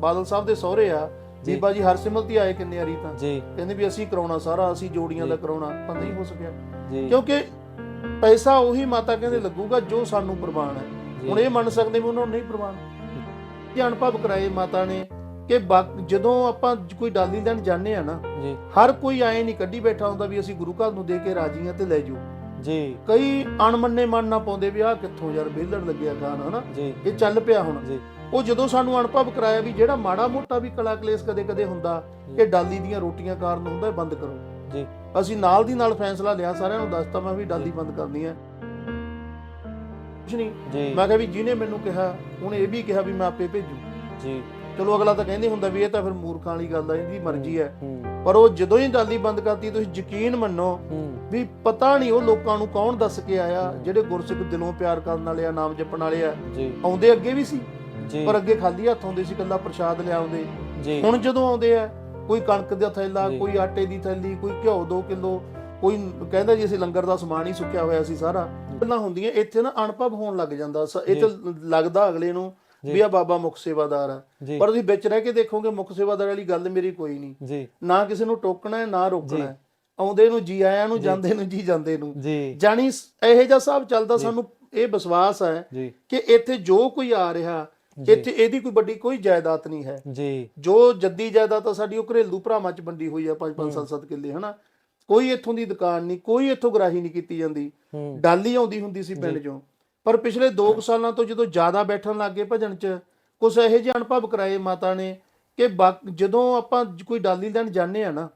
ਬਾਦਲ ਸਾਹਿਬ ਦੇ ਸਹੁਰੇ ਆ। ਬੀਬਾ ਜੀ ਹਰਸਿਮਰਤ ਹੀ ਆਏ ਕਿੰਨੇ ਵਾਰੀ ਤਾਂ ਜੀ। ਕਹਿੰਦੇ ਵੀ ਅਸੀਂ ਕਰਾਉਣਾ ਸਾਰਾ ਅਸੀਂ ਜੋੜੀਆਂ ਦਾ ਕਰਾਉਣਾ ਪਰ ਨਹੀਂ ਹੋ ਸਕਿਆ। ਕਿਉਂਕਿ ਪੈਸਾ ਉਹੀ ਮਾਤਾ ਕਹਿੰਦੇ ਲੱਗੂਗਾ ਜੋ ਸਾਨੂੰ ਪ੍ਰਵਾਨ ਹੈ। ਹੁਣ ਇਹ ਮੰਨ ਸਕਦੇ ਵੀ ਉਹਨਾਂ ਨੂੰ ਨਹੀਂ ਪ੍ਰਵਾਨ। ਇਹ ਅਨੁਭਵ ਕਰਾਏ ਮਾਤਾ ਨੇ ਕਿ ਜਦੋਂ ਆਪਾਂ ਕੋਈ ਡਾਲੀ ਲੈਣ ਜਾਂਦੇ ਆ ਨਾ ਹਰ ਕੋਈ ਐ ਨਹੀਂ ਕੱਢੀ ਬੈਠਾ ਹੁੰਦਾ ਵੀ ਅਸੀਂ ਗੁਰੂ ਘਰ ਨੂੰ ਦੇ ਕੇ ਰਾਜੀ ਆ ਤੇ ਲੈ ਜਾਓ। ਜੀ। ਕਈ ਅਣਮੰਨੇ ਮਨ ਨਾ ਪਾਉਂਦੇ ਵੀ ਆਹ ਕਿੱਥੋਂ ਯਾਰ ਵਿਹਲੜ ਲੱਗਿਆ ਖਾਨ ਹਨਾ? ਇਹ ਚੱਲ ਪਿਆ ਹੁਣ। ਜੀ। ਉਹ ਜਦੋਂ ਸਾਨੂੰ ਅਨੁਭਵ ਕਰਾਇਆ ਵੀ ਜਿਹੜਾ ਮਾੜਾ ਮੋਟਾ ਵੀ ਕਲਾ ਕਲੇਸ਼ ਕਦੇ ਕਦੇ ਹੁੰਦਾ ਇਹ ਡਾਲੀ ਦੀਆਂ ਰੋਟੀਆਂ ਕਾਰਨ ਹੁੰਦਾ ਇਹ ਬੰਦ ਕਰੋ। ਜੀ। ਅਸੀਂ ਨਾਲ ਦੀ ਨਾਲ ਫੈਸਲਾ ਲਿਆ ਸਾਰਿਆਂ ਨੂੰ ਦੱਸਤਾ ਮੈਂ ਵੀ ਡਾਲੀ ਬੰਦ ਕਰਨੀ ਹੈ। ਕੁਛ ਨਹੀਂ। ਮੈਂ ਕਿਹਾ ਵੀ ਜਿਹਨੇ ਮੈਨੂੰ ਕਿਹਾ ਉਹਨੇ ਇਹ ਵੀ ਕਿਹਾ ਵੀ ਮੈਂ ਆਪੇ ਭੇਜੂ। ਜੀ। ਚਲੋ ਅਗਲਾ ਤਾਂ ਕਹਿੰਦੇ ਹੁੰਦਾ ਵੀ ਇਹ ਤਾਂ ਫਿਰ ਮੂਰਖਾਂ ਵਾਲੀ ਗੱਲ ਹੈ ਇਹਦੀ ਮਰਜ਼ੀ ਹੈ। ਪਰ ਉਹ ਜਦੋਂ ਹੀ ਡਾਲੀ ਬੰਦ ਕਰਤੀ ਤੁਸੀਂ ਯਕੀਨ ਮੰਨੋ ਵੀ ਪਤਾ ਨਹੀਂ ਉਹ ਲੋਕਾਂ ਨੂੰ ਕੌਣ ਦੱਸ ਕੇ ਆਇਆ ਜਿਹੜੇ ਗੁਰਸਿੱਖ ਦਿਲੋਂ ਪਿਆਰ ਕਰਨ ਵਾਲੇ ਆ ਨਾਮ ਜਪਣ ਵਾਲੇ ਆ। ਆਉਂਦੇ ਅੱਗੇ ਵੀ ਸੀ। ਜੀ। ਪਰ ਅੱਗੇ ਖਾਲੀ ਹੱਥ ਆਉਂਦੇ ਸੀ ਕੱਲਾ ਪ੍ਰਸ਼ਾਦ ਲਿਆਉਂਦੇ ਜੀ। ਹੁਣ ਜਦੋਂ ਆਉਂਦੇ ਆ ਕੋਈ ਕਣਕ ਦਾ ਥੈਲਾ। ਕੋਈ ਆਟੇ ਦੀ ਥੈਲੀ ਕੋਈ ਘਿਓ 2 ਕਿਲੋ ਕੋਈ ਕਹਿੰਦਾ ਜੀ ਅਸੀਂ ਲੰਗਰ ਦਾ ਸਮਾਨ ਹੀ ਸੁੱਕਿਆ ਹੋਇਆ ਸੀ ਸਾਰਾ। ਗੱਲਾਂ ਹੁੰਦੀਆਂ ਇੱਥੇ ਨਾ ਅਨੁਭਵ ਹੋਣ ਲੱਗ ਜਾਂਦਾ। ਇਹ ਤਾਂ ਲੱਗਦਾ ਅਗਲੇ ਨੂੰ। ਵੀ ਆ ਬਾਬਾ ਮੁਖ ਸੇਵਾਦਾਰ ਆ। ਪਰ ਤੁਸੀਂ ਵਿੱਚ ਰਹਿ ਕੇ ਦੇਖੋਗੇ ਮੁਖ ਸੇਵਾਦਾਰ ਵਾਲੀ ਗੱਲ ਮੇਰੀ ਕੋਈ ਨਹੀਂ। ਜੀ। ਨਾ ਕਿਸੇ ਨੂੰ ਟੋਕਣਾ ਹੈ ਨਾ ਰੋਕਣਾ। ਹੈ ਆਉਂਦੇ ਨੂੰ ਜੀ ਆਇਆਂ ਨੂੰ ਜਾਂਦੇ ਨੂੰ ਜੀ ਜਾਂਦੇ ਨੂੰ। ਜੀ। ਜਾਣੀ ਸ- ਇਹੋ ਜਿਹਾ ਹਿਸਾਬ ਚੱਲਦਾ ਸਾਨੂੰ ਇਹ ਵਿਸ਼ਵਾਸ ਹੈ ਕਿ ਇੱਥੇ ਜੋ ਕੋਈ ਆ ਰਿਹਾ ਇੱਥੇ ਇਹਦੀ ਕੋਈ ਵੱਡੀ ਕੋਈ ਜਾਇਦਾਦ ਨਹੀਂ ਹੈ। ਜੀ। ਜੋ ਜੱਦੀ ਜਾਇਦਾਦ ਤਾਂ ਸਾਡੀ ਉਹ ਘਰੇਲੂ ਭਰਾਵਾਂ ਚ ਵੰਡੀ ਹੋਈ ਆ ਪੰਜ ਪੰਜ ਸੱਤ ਸੱਤ ਕਿੱਲੇ ਹਨਾ? ਕੋਈ ਇੱਥੋਂ ਦੀ ਦੁਕਾਨ ਨਹੀਂ ਕੋਈ ਇੱਥੋਂ ਗਰਾਹੀ ਨਹੀਂ ਕੀਤੀ ਜਾਂਦੀ। ਡਾਲੀ ਆਉਂਦੀ ਹੁੰਦੀ ਸੀ ਪਿੰਡ ਚੋਂ। ਪਰ ਪਿਛਲੇ 2 ਸਾਲਾਂ ਤੋਂ ਜਦੋਂ ਜ਼ਿਆਦਾ ਬੈਠਣ ਲੱਗੇ ਭਜਨ ਚ ਕੁਝ ਇਹੋ ਜਿਹੇ ਅਨੁਭਵ ਕਰਾਏ ਮਾਤਾ ਨੇ ਕਿ ਜਦੋਂ ਆਪਾਂ ਕੋਈ ਡਾਲੀ ਲੈਣ ਜਾਂਦੇ ਆ ਨਾ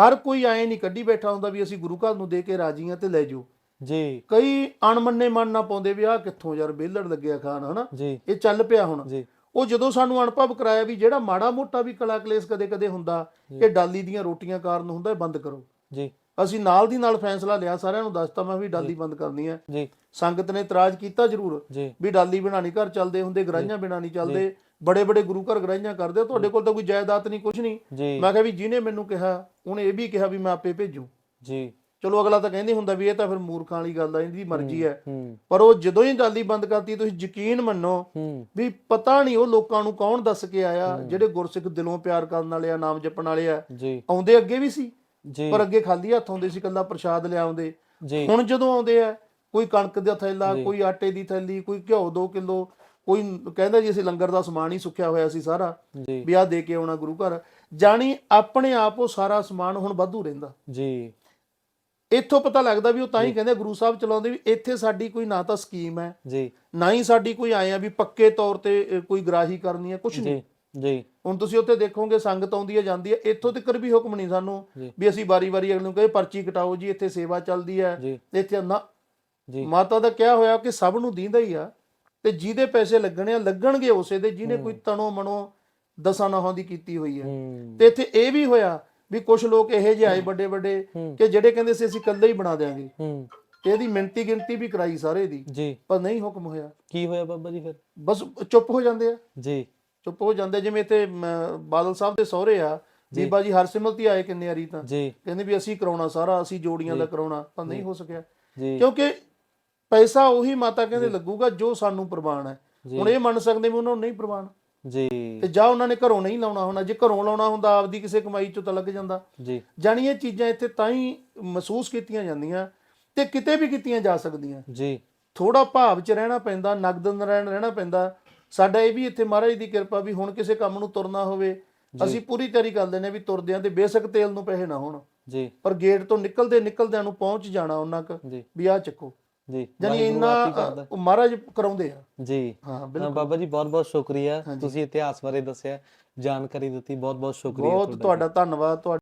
ਹਰ ਕੋਈ ਐ ਨਹੀਂ ਕੱਢੀ ਬੈਠਾ ਹੁੰਦਾ ਵੀ ਅਸੀਂ ਗੁਰੂ ਘਰ ਨੂੰ ਦੇ ਕੇ ਰਾਜੀ ਆ ਤੇ ਲੈ ਜਾਓ। ਜੀ। ਕਈ ਅਣਮੰਨੇ ਮਨ ਨਾ ਪਾਉਂਦੇ ਵੀ ਆਹ ਕਿੱਥੋਂ ਯਾਰ ਵਿਹਲੜ ਲੱਗਿਆ ਖਾਨ ਹਨਾ? ਜੀ। ਇਹ ਚੱਲ ਪਿਆ ਹੁਣ। ਜੀ। ਉਹ ਜਦੋਂ ਸਾਨੂੰ ਅਨੁਭਵ ਕਰਾਇਆ ਵੀ ਜਿਹੜਾ ਮਾੜਾ ਮੋਟਾ ਵੀ ਕਲਾ ਕਲੇਸ਼ ਕਦੇ ਕਦੇ ਹੁੰਦਾ ਇਹ ਡਾਲੀ ਦੀਆਂ ਰੋਟੀਆਂ ਕਾਰਨ ਹੁੰਦਾ ਇਹ ਬੰਦ ਕਰੋ। ਜੀ। ਅਸੀਂ ਨਾਲ ਦੀ ਨਾਲ ਫੈਸਲਾ ਲਿਆ ਸਾਰਿਆਂ ਨੂੰ ਦੱਸਤਾ ਮੈਂ ਵੀ ਡਾਲੀ ਬੰਦ ਕਰਨੀ ਹੈ। ਜੀ। ਸੰਗਤ ਨੇ ਇਤਰਾਜ਼ ਕੀਤਾ ਜ਼ਰੂਰ ਵੀ ਡਾਲੀ ਨਹੀਂ ਘਰ ਚੱਲਦੇ ਹੁੰਦੇ ਗਰਾਈਆਂ ਬਿਨਾਂ ਨਹੀਂ ਚੱਲਦੇ ਬੜੇ ਬੜੇ ਗੁਰੂ ਘਰ ਗਰਾਈਆਂ ਕਰਦੇ ਆ, ਤੁਹਾਡੇ ਕੋਲ ਤਾਂ ਕੋਈ ਜਾਇਦਾਦ ਨਹੀਂ ਕੁਝ ਨਹੀਂ। ਮੈਂ ਕਿਹਾ ਵੀ ਜਿਹਨੇ ਮੈਨੂੰ ਕਿਹਾ ਉਹਨੇ ਇਹ ਵੀ ਕਿਹਾ ਵੀ ਮੈਂ ਆਪੇ ਭੇਜੂ। ਜੀ। ਚਲੋ ਅਗਲਾ ਤਾਂ ਕਹਿੰਦੇ ਹੁੰਦਾ ਵੀ ਇਹ ਤਾਂ ਫਿਰ ਮੂਰਖਾਂ ਵਾਲੀ ਗੱਲ ਹੈ ਇਹਦੀ ਮਰਜ਼ੀ ਹੈ ਹੂੰ। ਪਰ ਉਹ ਜਦੋਂ ਹੀ ਡਾਲੀ ਬੰਦ ਕਰਤੀ ਤੁਸੀਂ ਯਕੀਨ ਮੰਨੋ ਹੂੰ। ਵੀ ਪਤਾ ਨਹੀਂ ਉਹ ਲੋਕਾਂ ਨੂੰ ਕੌਣ ਦੱਸ ਕੇ ਆਇਆ ਜਿਹੜੇ ਗੁਰਸਿੱਖ ਦਿਲੋਂ ਪਿਆਰ ਕਰਨ ਵਾਲੇ ਆ ਨਾਮ ਜਪਣ ਵਾਲੇ ਆ ਆਉਂਦੇ ਅੱਗੇ ਵੀ ਸੀ ਪਰ ਅੱਗੇ ਖਾਲੀ ਹੱਥ ਆਉਂਦੇ ਸੀ ਕੱਲਾ ਪ੍ਰਸ਼ਾਦ ਲਿਆਉਂਦੇ ਹੁਣ ਜਦੋਂ ਆਉਂਦੇ ਆ ਕੋਈ ਕਣਕ ਦਾ ਥੈਲਾ ਕੋਈ ਆਟੇ ਦੀ ਥੈਲੀ ਕੋਈ ਘਿਓ 2 ਕਿਲੋ ਕੋਈ ਕਹਿੰਦਾ ਜੀ ਅਸੀਂ ਲੰਗਰ ਦਾ ਸਮਾਨ ਹੀ ਸੁੱਕਿਆ ਹੋਇਆ ਸੀ ਸਾਰਾ ਵੀ ਆ ਦੇ ਕੇ ਆਉਣਾ ਗੁਰੂ ਘਰ ਜਾਣੀ ਆਪਣੇ ਆਪ ਉਹ ਸਾਰਾ ਸਮਾਨ ਹੁਣ ਵਾਧੂ ਰਹਿੰਦਾ। ਜੀ। ਇੱਥੋਂ ਪਤਾ ਲੱਗਦਾ ਵੀ ਉਹ ਤਾਂ ਹੀ ਕਹਿੰਦੇ ਗੁਰੂ ਸਾਹਿਬ ਚਲਾਉਂਦੇ ਵੀ ਇੱਥੇ ਸਾਡੀ ਕੋਈ ਨਾ ਤਾਂ ਸਕੀਮ ਹੈ। ਜੀ। ਨਾ ਹੀ ਸਾਡੀ ਕੋਈ ਆਏ ਆ ਵੀ ਪੱਕੇ ਤੌਰ ਤੇ ਕੋਈ ਗਰਾਹੀ ਕਰਨੀ ਹੈ ਕੁਝ ਨਹੀਂ। ਜੀ। ਹੁਣ ਤੁਸੀਂ ਉੱਥੇ ਦੇਖੋਗੇ ਸੰਗਤ ਆਉਂਦੀ ਹੈ ਜਾਂਦੀ ਹੈ ਇੱਥੋਂ ਤੱਕ ਵੀ ਹੁਕਮ ਨਹੀਂ ਸਾਨੂੰ। ਵੀ ਅਸੀਂ ਵਾਰੀ-ਵਾਰੀ ਅਗਲੇ ਨੂੰ ਕਹੇ ਪਰਚੀ ਕਟਾਓ ਜੀ ਇੱਥੇ ਸੇਵਾ ਚੱਲਦੀ ਹੈ। ਇੱਥੇ ਨਾ ਜੀ। ਮਾਤਾ ਦਾ ਕਿਹਾ ਹੋਇਆ ਕਿ ਸਭ ਨੂੰ ਦੀਂਦਾ ਹੀ ਆ ਤੇ ਜਿਹਦੇ ਪੈਸੇ ਲੱਗਣੇ ਆ ਲੱਗਣਗੇ ਉਸੇ ਦੇ ਜਿਹਨੇ ਕੋਈ ਤਣੋ ਮਨੋ ਦਸਾਂ ਨਹਾਂ ਦੀ ਕੀਤੀ ਹੋਈ ਹੂੰ। ਤੇ ਇੱਥੇ ਇਹ ਵੀ ਹੋਇਆ ਵੀ ਕੁਝ ਲੋਕ ਇਹੋ ਜਿਹੇ ਆਏ ਵੱਡੇ ਵੱਡੇ। ਕਿ ਜਿਹੜੇ ਕਹਿੰਦੇ ਸੀ ਅਸੀਂ ਇਕੱਲੇ ਹੀ ਬਣਾ ਦਿਆਂਗੇ। ਹੂੰ। ਤੇ ਇਹਦੀ ਮਿੰਤੀ ਗਿਣਤੀ ਵੀ ਕਰਾਈ ਸਾਰੇ ਦੀ। ਜੀ। ਪਰ ਨਹੀਂ ਹੁਕਮ ਹੋਇਆ। ਕੀ ਹੋਇਆ ਬਾਬਾ ਜੀ ਫਿਰ? ਬਸ ਚੁੱਪ ਹੋ ਜਾਂਦੇ ਆ। ਜੀ। ਚੁੱਪ ਹੋ ਜਾਂਦੇ ਜਿਵੇਂ ਇੱਥੇ ਬਾਦਲ ਸਾਹਿਬ ਦੇ ਸਹੁਰੇ ਆ। ਬੀਬਾ ਜੀ ਹਰਸਿਮਰਤ ਆਏ ਕਿੰਨੇ ਵਾਰੀ ਤਾਂ। ਕਹਿੰਦੇ ਵੀ ਅਸੀਂ ਕਰਾਉਣਾ ਸਾਰਾ ਅਸੀਂ ਜੋੜੀਆਂ ਦਾ ਕਰਾਉਣਾ। ਪਰ ਨਹੀਂ ਹੋ ਸਕਿਆ। ਕਿਉਂਕਿ ਪੈਸਾ ਉਹੀ ਮਾਤਾ ਕਹਿੰਦੇ ਲੱਗੂਗਾ ਜੋ ਸਾਨੂੰ ਪ੍ਰਵਾਨ ਹੈ। ਹੁਣ ਇਹ ਮੰਨ ਸਕਦੇ ਵੀ ਉਹਨਾਂ ਨੂੰ ਨਹੀਂ ਪ੍ਰਵਾਨ। ਜੀ। ਤੇ ਜਾਂ ਉਹਨਾਂ ਨੇ ਘਰੋਂ ਨਹੀਂ ਲਾਉਣਾ ਹੋਣਾ ਜੇ ਘਰੋਂ ਲਾਉਣਾ ਹੁੰਦਾ ਆਪਦੀ ਕਿਸੇ ਕਮਾਈ ਚੋਂ ਤਾਂ ਲੱਗ ਜਾਂਦਾ। ਜੀ। ਜਾਣੀ ਇਹ ਚੀਜ਼ਾਂ ਇੱਥੇ ਤਾਂ ਹੀ ਮਹਿਸੂਸ ਕੀਤੀਆਂ ਜਾਂਦੀਆਂ ਤੇ ਕਿਤੇ ਵੀ ਕੀਤੀਆਂ ਜਾ ਸਕਦੀਆਂ। ਜੀ। ਥੋੜਾ ਭਾਵ 'ਚ ਰਹਿਣਾ ਪੈਂਦਾ ਨਗਦ ਨਰਾਇਣ ਰਹਿਣਾ ਪੈਂਦਾ। ਸਾਡਾ ਇਹ ਵੀ ਇੱਥੇ ਮਹਾਰਾਜ ਦੀ ਕਿਰਪਾ ਵੀ ਹੁਣ ਕਿਸੇ ਕੰਮ ਨੂੰ ਤੁਰਨਾ ਹੋਵੇ। ਅਸੀਂ ਪੂਰੀ ਤਿਆਰੀ ਕਰ ਲੈਨੇ ਵੀ ਤੁਰਦਿਆਂ ਤੇ ਬੇਸ਼ੱਕ ਤੇਲ ਨੂੰ ਪੈਸੇ ਨਾ ਹੋਣ। ਜੀ। ਪਰ ਗੇਟ ਤੋਂ ਨਿਕਲਦੇ ਨਿਕਲਦਿਆਂ ਨੂੰ ਪਹੁੰਚ ਜਾਣਾ ਉਹਨਾਂ ਕ ਵੀ ਆ ਚੱਕੋ। ਜੀ ਜਾਨੀ ਇੰਨਾ ਆਪ ਹੀ ਕਰਦਾ। ਅ, ਮਹਾਰਾਜ ਕਰਾਉਂਦੇ ਆ। ਜੀ ਹਾਂ ਹਾਂ, ਬਿਲਕੁਲ। ਬਾਬਾ ਜੀ ਬਹੁਤ ਬਹੁਤ ਸ਼ੁਕਰੀਆ। ਤੁਸੀਂ ਇਤਿਹਾਸ ਬਾਰੇ ਦੱਸਿਆ ਜਾਣਕਾਰੀ ਦਿੱਤੀ ਬਹੁਤ ਬਹੁਤ ਸ਼ੁਕਰੀਆ ਬਹੁਤ ਤੁਹਾਡਾ ਧੰਨਵਾਦ ਤੁਹਾਡਾ